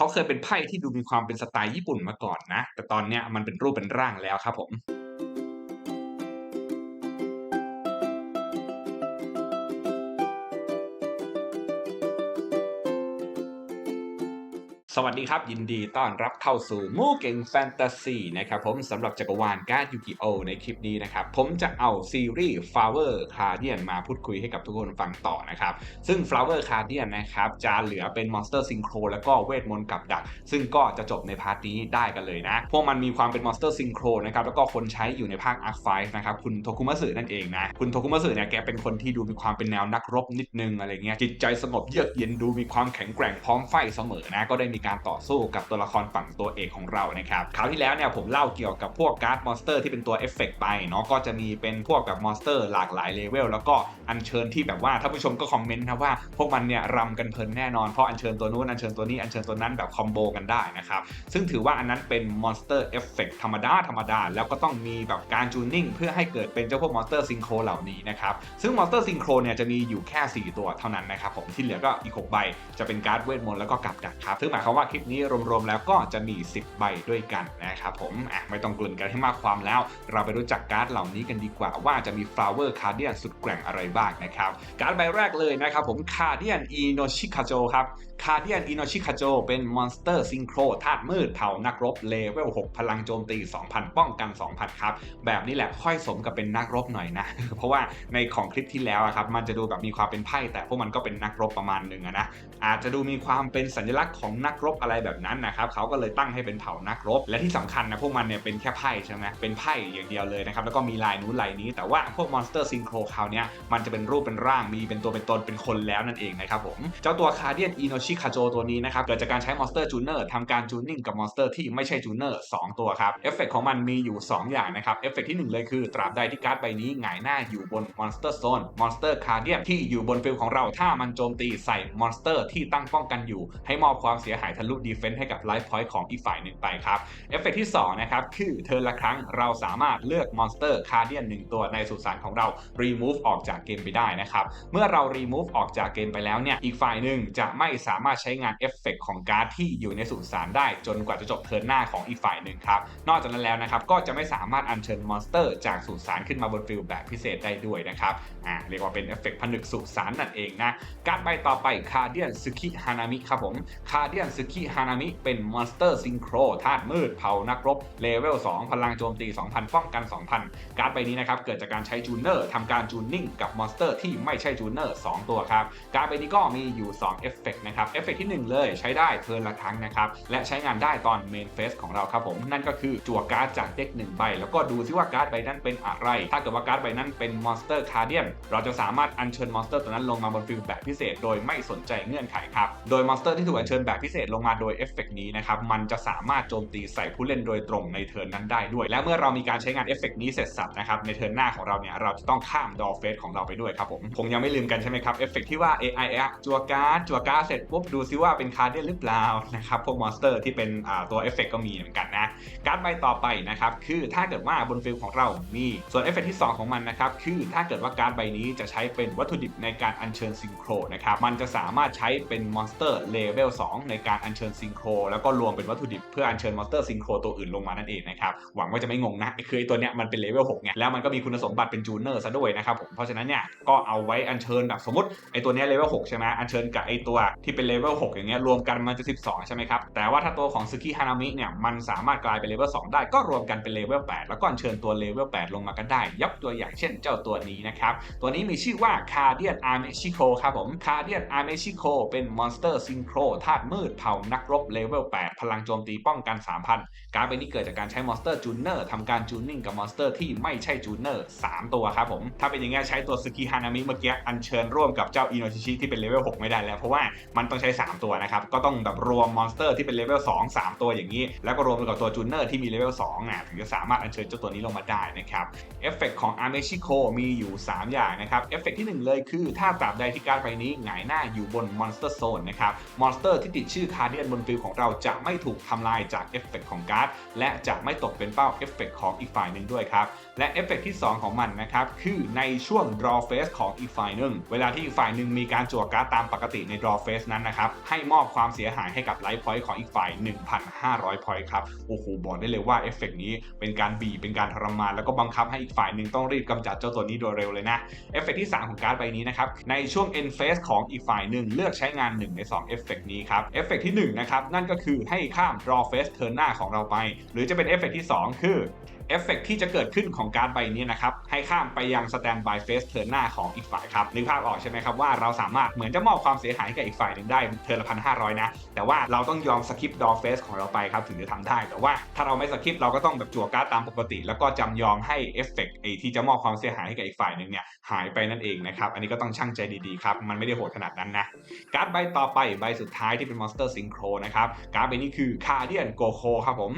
เขาเคยเป็นไพ่ที่ดูมีความเป็นสไตล์ญี่ปุ่นมาก่อนนะ แต่ตอนเนี้ยมันเป็นรูปเป็นร่างแล้วครับผม สวัสดีครับ ยินดีต้อนรับเข้าสู่มู่เก่งแฟนตาซีนะครับผมสำหรับจักรวาลการ์ดยูกิโอในคลิปนี้นะครับ ผมจะเอาซีรีส์ Flower Guardian มาพูดคุยให้กับทุกคนฟังต่อนะครับ ซึ่ง Flower Guardian นะครับจะเหลือเป็น Monster Synchro แล้วก็เวทมนต์กับดัก ซึ่งก็จะจบในพาร์ทนี้ได้กันเลยนะ พวกมันมีความเป็น Monster Synchro นะครับแล้วก็คนใช้อยู่ในภาค Arc 5นะครับคุณโทคุมัสึนั่นเองนะคุณโทคุมัสึเนี่ยแกเป็นคนที่ดูมีความเป็นแนวนักรบนิดนึงอะไรเงี้ยจิตใจสงบเยือกเย็นดูมีความแข็งแกร่งพร้อมไฟเสมอนะก็ได้มีการต่อสู้กับตัวละครฝั่งตัวเอกของเรานะครับคราวที่แล้วเนี่ยผมเล่าเกี่ยวกับพวกการ์ดมอนสเตอร์ที่เป็นตัวเอฟเฟกต์ไปเนาะก็จะมีเป็นพวกแบบมอนสเตอร์หลากหลายเลเวลแล้วก็อัญเชิญที่แบบว่าท่านผู้ชมก็คอมเมนต์นะว่า พวกมันเนี่ยรำกันเพลินแน่นอนเพราะอัญเชิญตัวนู้นอัญเชิญตัวนี้อัญเชิญตัวนั้นแบบคอมโบกันได้นะครับซึ่งถือว่าอันนั้นเป็นมอนสเตอร์เอฟเฟกต์ธรรมดาธรรมดา แล้วก็ต้องมีแบบการจูนนิ่งเพื่อให้เกิดเป็นเจ้าพวกมอนสเตอร์ซิงโครเหล่านี้นะครับซึ่งมอนสเตอร์ซิงโครเนี่ยจะมีอยู่แค่ 4 ตัวเท่านั้นนะครับผมที่เหลือก็อีก6ใบจะเป็นการ์ดเวทมนต์แล้วก็กับดักครับซึ่งหมายความว่าคลิปนี้รวมๆแล้วก็จะมี 10 ใบด้วยกันนะครับผมอะไม่ต้องกลืนกันให้มากความแล้ว เราไปรู้จักการ์ดเหล่านี้กันดีกว่า ว่าจะมี Flower Guardian สุดแกร่งอะไรบ้างนะครับการ์ดใบแรกเลยนะครับผม Guardian Inoshikajo ครับ Guardian Inoshikajo เป็นมอนสเตอร์ซิงโครธาตุมืดเผ่านักรบเลเวล 6 พลังโจมตี 2,000 ป้องกัน 2,000 ครับ แบบนี้แหละค่อยสมกับเป็นนักรบหน่อยนะ เพราะว่าในของคลิปที่แล้วครับมันจะดูแบบมีความเป็นไพ่แต่พวกมันก็เป็นนักรบประมาณหนึ่งนะอาจจะดูมีความเป็นสัญลักษณ์ของนักรบอะไรแบบนั้นนะครับเขาก็เลยตั้งให้เป็นเผ่านักรบ และที่สำคัญนะพวกมันเนี่ยเป็นแค่ไพ่ใช่ไหมเป็นไพ่อย่างเดียวเลยนะครับแล้วก็มีลายนู้นลายนี้ แต่ว่าพวกมอนสเตอร์ซิงโครคราวเนี้ยมันจะเป็นรูปเป็นร่างมีเป็นตัวเป็นตนเป็นคนแล้วนั่นเองนะครับผมเจ้าตัวคาเดียนอิโนชิคาโจตัวนี้นะครับเกิดจากการใช้มอนสเตอร์จูเนอร์ทำการจูนนิ่งกับมอนสเตอร์ที่ไม่ใช่จูเนอร์2ตัวครับเอฟเฟกของมันมีอยู่ 2 อย่างนะครับเอฟเฟกที่ 1 เลยคือ ตราบใดที่การ์ดใบนี้หงายหน้าอยู่บนมอนสเตอร์โซนมอนสเตอร์คาเดียนที่อยู่บนฟิลของเราถ้ามันโจมตีใส่มอนสเตอร์ที่ตั้งป้องกันอยู่ ให้มอบความเสียหายทะลุดีเฟนส์ให้กับไลฟ์พอยต์ของอีกฝ่ายหนึ่งไปครับเอฟเฟกที่2นะครับคือเทิร์นละครั้งเราสามารถเลือกมอนสเตอร์คาเดียนหนึ่งตัวในสุสานของเรา remove ออกจากเกมไปได้นะครับ เมื่อเรา remove ออกจากเกมไปแล้วเนี่ยอีกฝ่ายหนึ่งจะไม่สามารถใช้งานเอฟเฟกของการ์ดที่อยู่ในสุสานได้จนกว่าจะจบเทิร์นหน้าของอีกฝ่ายหนึ่งครับนอกจากนั้นแล้วนะครับก็จะไม่สามารถอัญเชิญมอนสเตอร์จากสุสานขึ้นมาบนฟิลแบบพิเศษได้ด้วยนะครับอ่าเรียกว่าเป็นเอฟเฟกผนึกสุสานนั่นเองนะการ์ดใบต่อไปคาเดียนซึคิฮานามิครับผมคาเดียนซึคิฮานามิเป็นมอนสเตอร์ซิงโครธาตุมืดเผานักรบเลเวล 2 พลังโจมตี 2,000 ป้องกัน 2,000 การ์ดใบนี้นะครับ เกิดจากการใช้จูเนอร์ทำการจูนนิ่งกับมอนสเตอร์ที่ไม่ใช่จูเนอร์ 2 ตัวครับ การ์ดใบนี้ก็มีอยู่2เอฟเฟกนะครับ เอฟเฟกที่ 1 เลยใช้ได้เทิร์นละครั้งนะครับ และใช้งานได้ตอนเมนเฟสของเราครับผม นั่นก็คือจั่วการ์ดจากเด็ก1ใบ แล้วก็ดูซิว่าการ์ดใบนั้นเป็นอะไร ถ้าเกิดว่าการ์ดใบนั้นเป็นมอนสเตอร์คาร์เดียนเราจะสามารถอัญเชิญมอนสเตอร์ตัวนั้นลงมาบนฟิลแบบพิเศษ โดยไม่สนใจเงื่อนไขครับ โดยมอนสเตอร์ที่ถูกอัญเชิญแบบพิเศษลงมาโดยเอฟเฟกนี้นะครับมันจะสามารถโจมตีใส่ผู้เล่นโดยตรงในเทิร์นนั้นได้ด้วย และเมื่อเรามีการใช้งานเอฟเฟกนี้เสร็จสับนะครับในเทิร์นหน้าของเราเนี่ยเราจะต้องข้ามดอเฟสของเราไปด้วยครับผมคงยังไม่ลืมกันใช่ไหมครับเอฟเฟกที่ว่า AI อจัวการ์ดจัวการ์ดเสร็จปุ๊บดูซิว่าเป็นคาร์ดียนหรือเปล่านะครับพวกมอนสเตอร์ที่เป็นตัวเอฟเฟกก็มีเหมือนกันนะการ์ดใบต่อไปนะครับคือถ้าเกิดว่าบนฟิลของเรามีส่วนเอฟเฟกที่ 2 ของมันนะครับคือถ้าเกิดว่าการ์ดใบนี้จะใช้เป็นวัตถุดิบในการอัญเชิญซิงโครนะครับมันจะสามารถใช้เป็นมอนสเตอร์เลเวล2ในการอัญเชิญซิงโครแล้วก็รวมเป็นวัตถุดิบเพื่ออัญเชิญมอนสเตอร์ซิงโครตัวอื่นลงมานั่นเองนะครับหวังว่าจะไม่งงนะคือไอตัวเนี้ยมันเป็นเลเวล6ไงแล้วมันก็มีคุณสมบัติเป็นจูเนอร์ซะด้วยนะครับผมเพราะฉะนั้นเนี่ยก็เอาไว้อัญเชิญแบบสมมติไอตัวเนี้ยเลเวล6ใช่ไหมอัญเชิญกับไอตัวที่เป็นเลเวล6อย่างเงี้ยรวมกันมันจะ 12 ใช่ไหมครับแต่ว่าถ้าตัวของซึกิฮานามิเนี่ยมันสามารถกลายเป็นเลเวล2ได้ก็รวมกันเป็นเลเวล8แล้วก็อัญเชิญตัวเลเวล8ลงมากันได้ยกตัวอย่างเช่นเจ้าตัวนี้นะครับตัวนี้มีชื่อว่าคาเดียนอาร์เมชิโคครับผมคาเดียนอาร์เมชิโคเป็นมอนสเตอร์ซิงโครธาตุมืดเผ่านักรบเลเวล 8 พลังโจมตีป้องกัน 3,000 การเป็นนี้เกิดจากการใช้มอนสเตอร์จูเนอร์ทำการจูนนิ่งกับมอนสเตอร์ที่ไม่ใช่จูเนอร์ 3 ตัวครับผม ถ้าเป็นอย่างงี้ใช้ตัวซึกิฮานามิเมื่อกี้อัญเชิญร่วมกับเจ้าอินโนชิชิที่เป็นเลเวล 6 ไม่ได้แล้ว เพราะว่ามันต้องใช้ 3 ตัวนะครับ ก็ต้องแบบรวมมอนสเตอร์ที่เป็นเลเวล 2 3 ตัวอย่างนี้ แล้วก็รวมไปกับตัวจูเนอร์ที่มีเลเวล2นะถึงจะสามารถอัญเชิญเจ้าตัวนี้ลงมาได้นะครับ เอฟเฟกของอาร์เมชิโคมีอยู่ 3 อย่างนะครับ เอฟเฟกที่ 1 เลยคือถ้าตราบใดที่การดใบนี้หงายหน้าอยู่บนมอนสเตอร์โซนนะครับมอนสเตอร์ที่ติดชื่อคาเดียนบนฟิลของเราจะไม่ถูกทำลายจากเอฟเฟกของการ์ดและจะไม่ตกเป็นเป้าเอฟเฟกของอีกฝ่ายหนึ่งด้วยครับ และเอฟเฟกที่ 2 ของมันนะครับ คือในช่วง draw phase ของอีกฝ่ายหนึ่ง เวลาที่อีกฝ่ายหนึ่งมีการจั่วการ์ดตามปกติใน draw phase นั้นนะครับ ให้มอบความเสียหายให้กับไลฟ์พอยต์ของอีกฝ่าย 1,500 พอยต์ครับ โอ้โห บอกได้เลยว่าเอฟเฟกนี้เป็นการบีบเป็นการทรมาน แล้วก็บังคับให้อีกฝ่ายหนึ่งต้องรีบกำจัดเจ้าตัวนี้โดยเร็วเลยนะเอฟเฟกที่ 3 ของการ์ดใบนี้นะครับในช่วง end phase ของอีกฝ่ายหนึ่งเลือกใช้งาน 1 ใน2เอฟเฟกนี้ครับเอฟเฟกที่1นะครับนั่นก็คือให้ข้าม draw phase turn หน้าของเราไป หรือจะเป็นเอฟเฟกที่ 2 คือ เอฟเฟกที่จะเกิดขึ้นของการ์ดใบนี้นะครับ ให้ข้ามไปยังสแตนบายเฟสเทิร์นหน้าของอีกฝ่ายครับนึกภาพออกใช่ไหมครับว่าเราสามารถเหมือนจะมอบความเสียหายให้กับอีกฝ่ายหนึ่งได้เทิร์นละพันห้าร้อยนะ แต่ว่าเราต้องยอมสคิปดอเฟสของเราไปครับถึงจะทำได้ แต่ว่าถ้าเราไม่สคิปเราก็ต้องแบบจั่วการ์ดตามปกติ แล้วก็จำยอมให้เอฟเฟกไอที่จะมอบความเสียหายให้กับอีกฝ่ายหนึ่งเนี่ย หายไปนั่นเองนะครับ อันนี้ก็ต้องช่างใจดีๆครับ มันไม่ได้โหดขนาดนั้นนะ การ์ดใบต่อไปใบสุดท้ายที่เป็นมอนสเตอร์ซิงโครนะครับ การ์ดใบนี้คือคาเดียนโกโคครับผม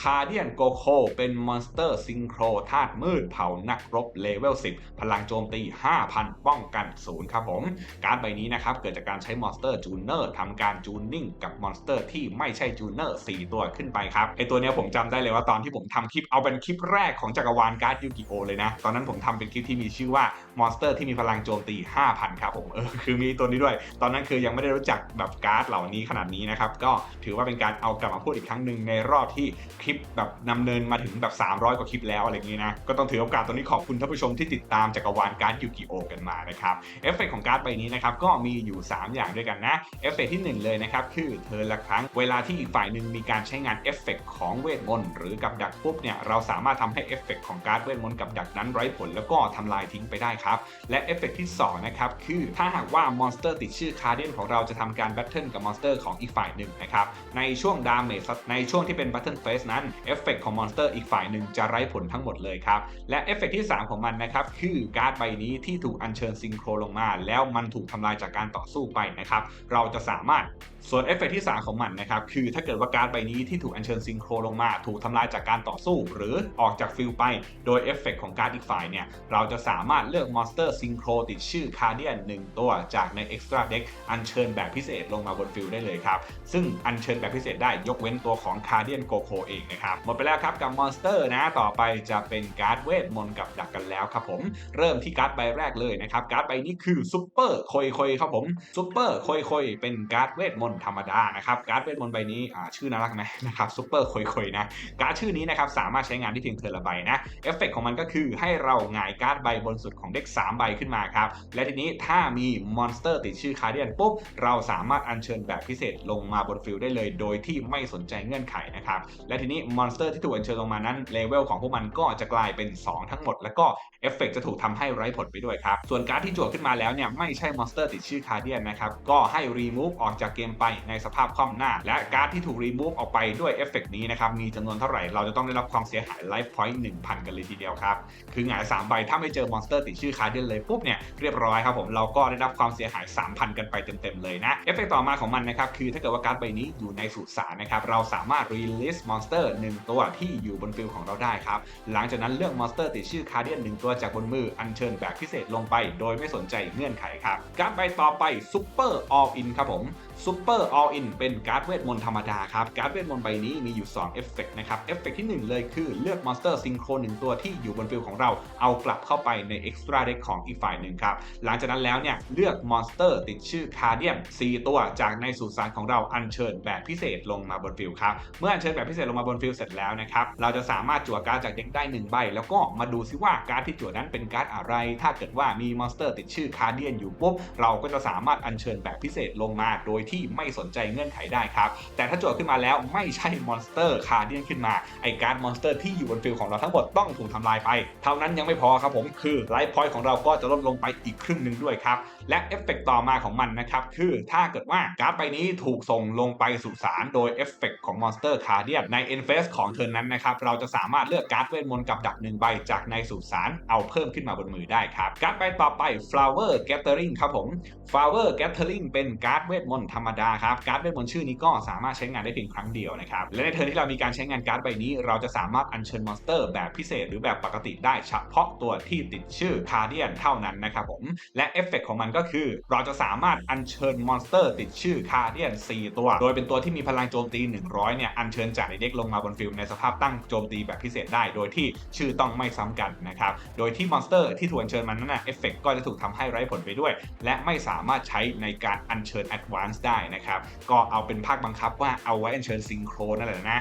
คาเดียนโกโคเป็นมอนสเตอร์ซิงโครธาตุมืดเผานักรบเลเวล 10 พลังโจมตี 5,000 ป้องกัน0ครับผม การ์ดใบนี้นะครับ เกิดจากการใช้มอนสเตอร์จูเนอร์ทำการจูนนิ่งกับมอนสเตอร์ที่ไม่ใช่จูเนอร์4ตัวขึ้นไปครับ ไอตัวเนี้ยผมจำได้เลยว่าตอนที่ผมทำคลิปเอาเป็นคลิปแรกของจักรวาลการ์ดยูกิโอเลยนะ ตอนนั้นผมทำเป็นคลิปที่มีชื่อว่ามอนสเตอร์ที่มีพลังโจมตี 5,000 ครับผมเออคือมีตัวนี้ด้วย ตอนนั้นคือยังไม่ได้รู้จักแบบการ์ดเหล่านี้ขนาดนี้นะครับ ก็ถือว่าเป็นการเอากลับมาพูดอีกครั้งหนึ่งในรอบที่คลิปแบบดำเนินมาถึงแบบ 300 กว่าคลิปแล้วอะไรอย่างนี้นะ ก็ต้องถือโอกาสตรงนี้ขอบคุณท่านผู้ชมที่ติดตามจักรวาลการ์ดยูกิโอกันมานะครับ เอฟเฟกของการ์ดใบนี้นะครับก็มีอยู่ 3 อย่างด้วยกันนะ เอฟเฟกที่ 1 เลยนะครับคือเธอละครั้งเวลาที่อีกฝ่ายหนึ่งมีการใช้งานเอฟเฟกของเวทมนต์หรือกับดักปุ๊บเนี่ยเราสามารถทำให้เอฟเฟกของการ์ดเวทมนต์กับดักนั้นไร้ผลแล้วก็ทำลายทิ้งไปได้ครับ และเอฟเฟกที่2นะครับคือถ้าหากว่ามอนสเตอร์ติดชื่อคาร์เดียนของเราจะทำการแบทเทิลกับมอนสเตอร์ของอีกฝ่ายหนึ่งนะครับในช่วงดาเมจในช่วงที่เป็นแบัตเทิลเฟสนั้นเอฟเฟกของมอนสเตอร์อีกฝ่ายหนึ่งจะไร้ผลทั้งหมดเลยครับและเอฟเฟกที่ 3 ของมันนะครับคือการ์ดใบนี้ที่ถูกอัญเชิญซิงโครลงมา แล้วมันถูกทำลายจากการต่อสู้ไปนะครับเราจะสามารถ ส่วนเอฟเฟกที่ 3 ของมันนะครับคือถ้าเกิดว่าการ์ดใบนี้ที่ถูกอัญเชิญซิงโครลงมา ถูกทำลายจากการต่อสู้ หรือออกจากฟิลไป โดยเอฟเฟกของการ์ดอีกฝ่ายเนี่ยเราจะสามารถเลือกมอนสเตอร์ซิงโครติดชื่อคาร์เดียน1ตัวจากใน Extra Deck อัญเชิญแบบพิเศษลงมาบนฟิลได้เลยครับ ซึ่งอัญเชิญแบบพิเศษได้ยกเว้นตัวของคาร์เดียนโกโคเองนะครับหมดไปแล้วครับกับมอนสเตอร์นะต่อไปจะเป็นการ์ดเวทมนต์กับดักกันแล้วครับผมเริ่มที่การ์ดใบแรกเลยนะครับการ์ดใบนี้คือซุปเปอร์คอยคอยครับผมซุปเปอร์คอยคอยเป็นการ์ดเวทมนต์ธรรมดานะครับการ์ดเวทมนต์ใบนี้ชื่อน่ารักไหมนะครับซุปเปอร์คอยคอยนะการ์ดชื่อนี้นะครับสามารถใช้งานได้เพียงเทอร์ละใบนะเอฟเฟกของมันก็คือให้เราหงายการ์ดใบบนสุดของเด็ก 3 ใบขึ้นมาครับและทีนี้ถ้ามีมอนสเตอร์ติดชื่อคาร์เดียนปุ๊บเราสามารถอัญเชิญแบบพิเศษลงมาบนฟิลได้เลย โดยที่ไม่สนใจเงื่อนไขนะครับและทีนี้มอนสเตอร์ที่ถูกอัญเชิญลงมานั้นเลเวลของพวกมันก็จะกลายเป็น 2 ทั้งหมด แล้วก็เอฟเฟกจะถูกทำให้ไร้ผลไปด้วยครับส่วนการ์ดที่จั่วขึ้นมาแล้วเนี่ยไม่ใช่มอนสเตอร์ติดชื่อคาร์เดียนนะครับก็ให้รีมูฟออกจากเกมไปในสภาพคว่ำหน้า และการ์ดที่ถูกรีมูฟออกไปด้วยเอฟเฟกนี้นะครับมีจำนวนเท่าไหร่เราจะต้องได้รับความเสียหายไลฟ์พอยต์1,000กันเลยทีเดียวครับคือหงาย3ใบถ้าไม่เจอมอนสเตอร์ติดชื่อคาร์เดียนเลยปุ๊บเนี่ยเรียบร้อยครับผมเราก็ได้รับความเสียหาย 3,000 กันไปเต็มๆเลยนะเอฟเฟกต่อมาของมันนะครับคือถ้าเกิดว่าการ์ดใบนี้อยู่ในสุสานนะครับเราสามารถรีลิสมอนสเตอร์1ตัวที่อยู่บนฟิลของเราได้ครับหลังจากนั้นเลือกมอนสเตอร์ติดชื่อคาร์เดียน1ตัวจากบนมืออัญเชิญแบบพิเศษลงไป โดยไม่สนใจเงื่อนไขครับการ์ดใบต่อไปซุปเปอร์ออลอินครับผม ซูเปอร์ออลอินเป็นการ์ดเวทมนต์ธรรมดาครับ การ์ดเวทมนต์ใบนี้มีอยู่ 2 เอฟเฟกนะครับ เอฟเฟกที่ 1 เลยคือเลือกมอนสเตอร์ซิงโครหนึ่งตัวที่อยู่บนฟิลของเราเอากลับเข้าไปในเอ็กซ์ตร้าเด็กของอีกฝ่ายหนึ่งครับ หลังจากนั้นแล้วเนี่ย เลือกมอนสเตอร์ติดชื่อคารเดียน4ตัวจากในสุสานของเราอัญเชิญแบบพิเศษลงมาบนฟิลครับ เมื่ออัญเชิญแบบพิเศษลงมาบนฟิลเสร็จแล้วนะครับ เราจะสามารถจั่วการ์ดจากเด็กได้1ใบแล้วก็มาดูซิว่าการ์ดที่จั่วนั้นเป็นการ์ดอะไร ถ้าเกิดว่ามีมอนสเตอร์ติดชื่อคาเดียนอยู่ปุ๊บเราก็จะสามารถอัญเชิญแบบพิเศษลงมาโดยทไม่สนใจเงื่อนไขได้ครับ แต่ถ้าโจทย์ขึ้นมาแล้วไม่ใช่มอนสเตอร์คาร์เดียนขึ้นมาไอการ์ดมอนสเตอร์ที่อยู่บนฟิลของเราทั้งหมดต้องถูกทำลายไป เท่านั้นยังไม่พอครับผมคือไลฟ์พอยต์ของเราก็จะลดลงไปอีกครึ่งหนึ่งด้วยครับ และเอฟเฟกต่อมาของมันนะครับคือถ้าเกิดว่าการ์ดใบนี้ถูกส่งลงไปสู่สารโดยเอฟเฟกของมอนสเตอร์คาร์เดียนในเอ็นเฟสของเทิร์นนั้นนะครับเราจะสามารถเลือกการ์ดเวทมนต์กับดักหนึ่งใบจากในสู่สารเอาเพิ่มขึ้นมาบนมือได้ครับการ์ดใบต่อไป flower gathering ครับผม flower gathering เป็นการ์ดเวทมนต์ธรรมดาครับการ์ดเวทมนต์ชื่อนี้ก็สามารถใช้งานได้เพียงครั้งเดียวนะครับและในเทิร์นที่เรามีการใช้งานการ์ดใบนี้ เราจะสามารถอัญเชิญมอนสเตอร์แบบพิเศษหรือแบบปกติได้เฉพาะตัวที่ติดชื่อคารเดียนเท่านั้นนะครับผมและเอฟเฟกของมันก็คือ เราจะสามารถอัญเชิญมอนสเตอร์ ติดชื่อคารเดียน4 ตัว โดยเป็นตัวที่มีพลังโจมตี 100 เนี่ยอัญเชิญจากในเด็กลงมาบนฟิลในสภาพตั้งโจมตีแบบพิเศษได้ โดยที่ชื่อต้องไม่ซ้ำกันนะครับโดยที่มอนสเตอร์ที่ถูกอัญเชิญมันนั้นนะเอฟเฟกก็จะถูกทำให้ไร้ผลไปด้วย และไม่สามารถใช้ในการอัญเชิญ Advance ได้นะครับ ก็เอาเป็นภาคบังคับว่าเอาไว้อัญเชิญซิงโครนั่นแหละนะ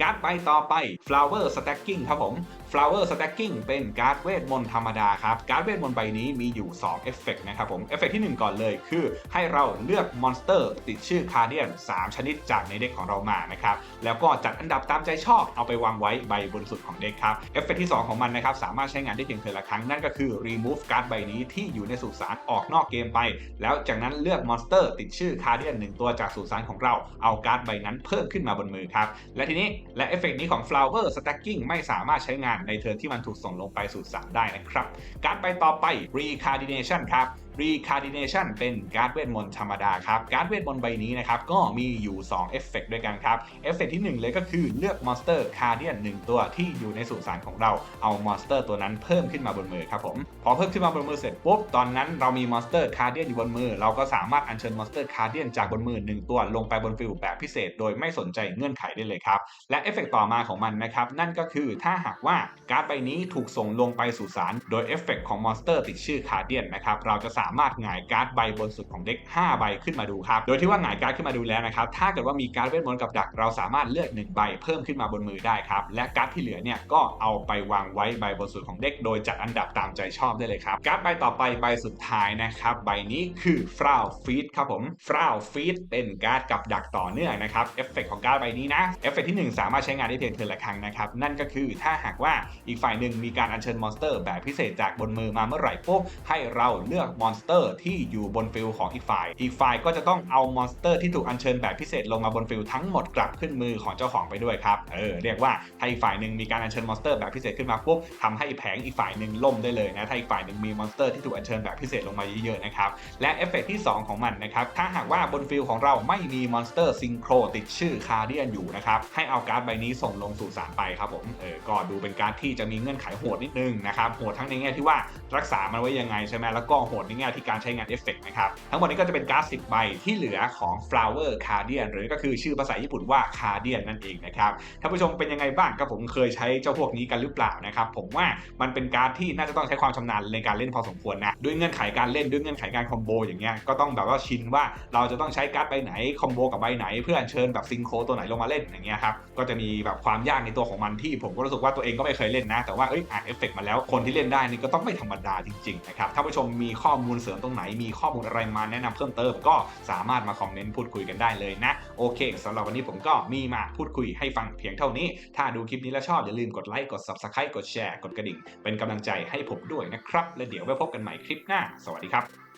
การ์ดใบต่อไป Flower Stacking ครับผม Flower Stacking เป็นการ์ดเวทมนต์ธรรมดาครับ การ์ดเวทมนต์ใบนี้มีอยู่ 2 เอฟเฟกนะครับผม เอฟเฟกที่ 1 ก่อนเลยคือ ให้เราเลือกมอนสเตอร์ติดชื่อคาร์เดียน3 ชนิดจากในเด็กของเรามานะครับ แล้วก็จัดอันดับตามใจชอบเอาไปวางไว้ใบบนสุดของเด็กครับ เอฟเฟกที่ 2 ของมันนะครับสามารถใช้งานได้เพียงเพียงละครั้งนั่นก็คือ remove การ์ดใบนี้ที่อยู่ในสุสานออกนอกเกมไป แล้วจากนั้นเลือกมอนสเตอร์ติดชื่อคาร์เดียนหนึ่งตัวจากสุสานของเราเอาการ์ดใบนั้นเพิ่มขึ้นมาบนมือครับและทีนี้และเอฟเฟกนี้ของ flower stacking ไม่สามารถใช้งานในเทิร์นที่มันถูกส่งลงไปสู่สารได้นะครับ การไปต่อไป recardination ครับ recardination เป็นการ์ดเวทมนต์ธรรมดาครับ การ์ดเวทมนต์ใบนี้นะครับก็มีอยู่2เอฟเฟกด้วยกันครับ เอฟเฟกที่ 1 เลยก็คือเลือกมอนสเตอร์คาร์เดียน1ตัวที่อยู่ในสุสานของเรา เอามอนสเตอร์ตัวนั้นเพิ่มขึ้นมาบนมือครับผม พอเพิ่มขึ้นมาบนมือเสร็จปุ๊บ ตอนนั้นเรามีมอนสเตอร์คาร์เดียนอยู่บนมือ เราก็สามารถอัญเชิญมอนสเตอร์คาร์เดียนจากบนมือ1ตัวลงไปบนฟิลแบบพิเศษ โดยไม่สนใจเงื่อนไขได้เลยครับ และเอฟเฟกต่อมาของมันนะครับนั่นก็คือถ้าหากว่าการ์ดใบนี้ถูกส่งลงไปสู่สารโดยเอฟเฟกของมอนสเตอร์ติดชื่อคาร์เดียนนะครับเราจะสาามารถหงายการ์ดใบบนสุดของเด็ก5ใบขึ้นมาดูครับโดยที่ว่าหงายการ์ดขึ้นมาดูแล้วนะครับถ้าเกิดว่ามีการ์ดเวทมนต์กับดัก เราสามารถเลือก1ใบเพิ่มขึ้นมาบนมือได้ครับและการ์ดที่เหลือเนี่ยก็เอาไปวางไว้ใบบนสุดของเด็ก โดยจัดอันดับตามใจชอบได้เลยครับการ์ดใบต่อไปใบสุดท้ายนะครับใบนี้คือฟราวฟีดครับผมฟราวฟีดเป็นการ์ดกับดักต่อเนื่องนะครับเอฟเฟกของการ์ดใบนี้นะเอฟเฟกที่ 1 สามารถใช้งานได้เพียงเทอละครั้งนะครับนั่นก็คือถ้าหากว่าอีกฝ่ายหนึ่งมีการอัญเชิญมอนสเตอร์แบบพิเศษจากบนมือมาเมื่อไหร่ปุ๊บให้เราเลือกมอนสเตอร์ที่อยู่บนฟิลของอีกฝ่าย อีกฝ่ายก็จะต้องเอามอนสเตอร์ที่ถูกอัญเชิญแบบพิเศษลงมาบนฟิลทั้งหมดกลับขึ้นมือของเจ้าของไปด้วยครับ เออเรียกว่าถ้าอีกฝ่ายหนึ่งมีการอัญเชิญมอนสเตอร์แบบพิเศษขึ้นมาปุ๊บทำให้แผงอีกฝ่ายหนึ่งล่มได้เลยนะ ถ้าอีกฝ่ายหนึ่งมีมอนสเตอร์ที่ถูกอัญเชิญแบบพิเศษลงมาเยอะๆนะครับ และเอฟเฟกที่ 2 ของมันนะครับ ถ้าหากว่าบนฟิลของเราไม่มีมอนสเตอร์ซิงโครติดชื่อคาร์เดียนอยู่นะครับ ให้เอาการ์ดใบนี้ส่งลงสู่สารไปครับผม เออ ก็ดูเป็นการดที่จะมีเงื่อนไขโหดนิดนึงนะครับ โหดทั้งในแง่ที่ว่ารักษามันไว้ยังไงใช่ไหมแล้วก็โหดในแง่ที่การใช้งานเอฟเฟกต์นะครับ ทั้งหมดนี้ก็จะเป็นการ์ด10ใบที่เหลือของ flower cardian หรือก็คือชื่อภาษาญี่ปุ่นว่า cardian นั่นเองนะครับท่านผู้ชมเป็นยังไงบ้างครับผมเคยใช้เจ้าพวกนี้กันหรือเปล่านะครับผมว่ามันเป็นการดที่น่าจะต้องใช้ความชำนาญในการเล่นพอสมควรนะด้วยเงื่อนไขการเล่นด้วยเงื่อนไขการคอมโบอย่างเงี้ยก็ต้องแบบว่าชินว่าเราจะต้องใช้การ์ดใบไหนคอมโบกับใบไหน เพื่อเชิญแบบซิงโครตัวไหนลงมาเล่นอย่างเงี้ยครับก็จะมีแบบความยากในตัวของมันที่ผมก็รู้สึกว่าตัวเองก็ไม่เคยเล่นนะ แต่ว่าเอ้ยอ่านเอฟเฟกมาแล้วคนที่เล่นได้นี่ก็ต้องไม่ธรรมดาจริงๆนะครับถ้าผู้ชมมีข้อมููลเสริมตรงไหนมีข้อมูลอะไรมาแนะนำเพิ่มเติมก็สามารถมาคอมเมนต์พูดคุยกันได้เลยนะ โอเคสำหรับวันนี้ผมก็มีมาพูดคุยให้ฟังเพียงเท่านี้ ถ้าดูคลิปนี้แล้วชอบอย่าลืมกดไลค์กด subscribe กดแชร์กดกระดิ่ง เป็นกำลังใจให้ผมด้วยนะครับ และเดี๋ยวไว้พบกันใหม่คลิปหน้า สวัสดีครับ